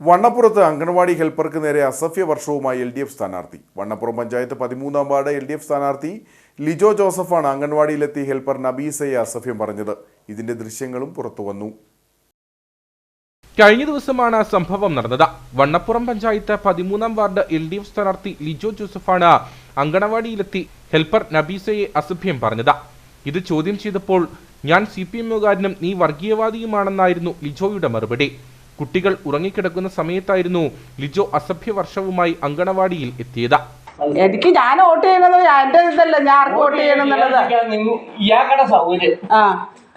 വണ്ണപ്പുറത്ത് അംഗൻവാടി ഹെൽപ്പർക്ക് നേരെ അസഭ്യ വർഷവുമായി എൽ ഡി എഫ് സ്ഥാനാർത്ഥി. വണ്ണപ്പുറം പഞ്ചായത്ത് പതിമൂന്നാം വാർഡ് എൽ ഡി എഫ് സ്ഥാനാർത്ഥി ലിജോ ജോസഫാണ് അംഗൻവാടിയിലെത്തി ഹെൽപ്പർ നബീസയെ അസഭ്യം പറഞ്ഞത്. ഇതിന്റെ ദൃശ്യങ്ങളും പുറത്തുവന്നു കഴിഞ്ഞ ദിവസമാണ് സംഭവം നടന്നത്. വണ്ണപ്പുറം പഞ്ചായത്ത് പതിമൂന്നാം വാർഡ് എൽ ഡി എഫ് സ്ഥാനാർത്ഥി ലിജോ ജോസഫാണ് അങ്കണവാടിയിലെത്തി ഹെൽപ്പർ നബീസയെ അസഭ്യം പറഞ്ഞത്. ഇത് ചോദ്യം ചെയ്തപ്പോൾ ഞാൻ സി പി എമ്മുകാരനും നീ വർഗീയവാദിയുമാണെന്നായിരുന്നു ലിജോയുടെ മറുപടി. കുട്ടികൾ ഉറങ്ങിക്കിടക്കുന്ന സമയത്തായിരുന്നു ലിജോ അസഭ്യ വർഷവുമായി അങ്കണവാടിയിൽ എത്തിയത് എനിക്ക് ഞാൻ വോട്ട് ചെയ്യണത് എന്റെ ഇതല്ല ഞാൻ ആർക്ക് വോട്ട് ചെയ്യണമെന്നുള്ളത് സൗകര്യം ആ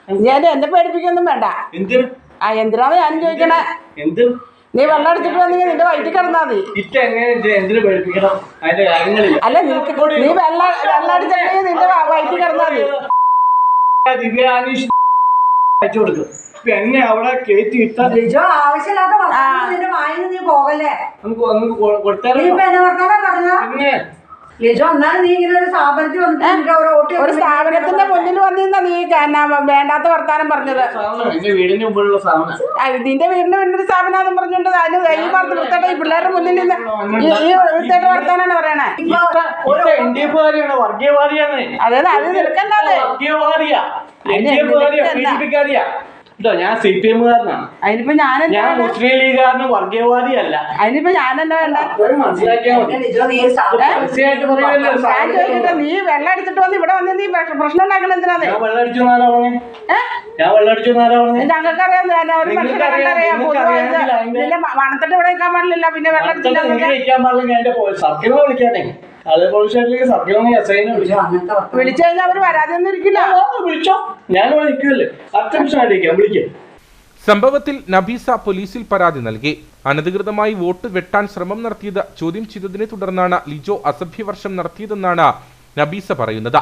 ഞാൻ എന്നെ പേടിപ്പിക്കൊന്നും വേണ്ട എന്തിന് ആ എന്തിനാണ് ഞാൻ ചോദിക്കണേ എന്ത് നീ വെള്ളം അടിച്ചിട്ട് വന്നെങ്കിൽ നിന്റെ വയറ്റിൽ കിടന്നാ മതി അല്ല നിനക്ക് നീ വെള്ളം വെള്ളം അടിച്ചിട്ടുണ്ടെങ്കിൽ നിന്റെ വയറ്റിൽ കിടന്നാ മതി ഇപ്പൊ എന്നെ അവിടെ കേറ്റി ഇട്ടാൽ ലിജോ ആവശ്യമില്ലാത്ത വർത്തമാനം നിന്റെ വായിന്ന് നീ പോകല്ലേ? നമുക്ക് നമുക്ക് നീ കൊടുത്താലോ ഇപ്പൊ എന്നെ വർത്താനം പറഞ്ഞ പിന്നെ ലിജോ എന്നാലും നീ ഇങ്ങനെ ഒരു സ്ഥാപനത്തിൽ വന്നിട്ട് ഒരു ഒരു സ്ഥാപനത്തിന്റെ മുന്നിൽ വന്നിരുന്ന നീ എന്നാ വേണ്ടാത്ത വർത്താനം പറഞ്ഞത്? സാധനം എന്റെ വീടിന് മുമ്പിലുള്ള സാധനം. ആ, നിന്റെ വീടിന്റെ മുന്നിൽ സ്ഥാപനം പറഞ്ഞോണ്ട് അതിന് ഈ പറഞ്ഞ വൃത്തിയുടെ ഈ പിള്ളേരുടെ മുന്നിൽ നിന്ന്. ഈ ഈ വൃത്തിയുടെ വർത്താനാണ് പറയണേ. വർഗീയവാദിയാണ്. അതായത് അത് നിൽക്കണ്ടാതെ വർഗീയവാദിയാ. കേട്ടോ ഞാൻ സി പി എമ്മുകാരനാണ് അതിനിപ്പോ ഞാൻ? മുസ്ലിം ലീഗുകാരന് വർഗീയവാദിയല്ല. അതിനിപ്പോ വേണ്ട തീർച്ചയായിട്ടും പറയുമല്ലോ ഞാൻ ചോദിക്കട്ടെ നീ വെള്ളം അടിച്ചിട്ട് വന്ന് ഇവിടെ വന്ന് നീ പ്രശ്നം ഉണ്ടാക്കണ എന്തിനാണ് ഞാൻ വെള്ളം അടിച്ചു എന്നാരാ പറഞ്ഞേ? ഞാൻ വെള്ളം അടിച്ചു എന്നാരാ പറഞ്ഞേ? ഞങ്ങൾക്ക് അറിയാം ഒരു അതിന്റെ- ഇവിടെ നിൽക്കാൻ പാടില്ല പിന്നെ വെള്ളം അടിച്ചിട്ട് പാടില്ല ഞാൻ വിളിക്കാനേ. വിളിച്ചു. കഴിഞ്ഞാൽ അവർ വരാതെ ഒന്നും ഇരിക്കില്ല വിളിച്ചോ. ഞാൻ വിളിക്കുമല്ലേ അത്യാവശ്യമായിട്ടിരിക്കാം വിളിക്കാം. സംഭവത്തിൽ നബീസ പോലീസിൽ പരാതി നൽകി. അനധികൃതമായി വോട്ട് വെട്ടാൻ ശ്രമം നടത്തിയത് ചോദ്യം ചെയ്തതിനെ തുടർന്നാണ് ലിജോ അസഭ്യവർഷം നടത്തിയതെന്നാണ് നബീസ പറയുന്നത്.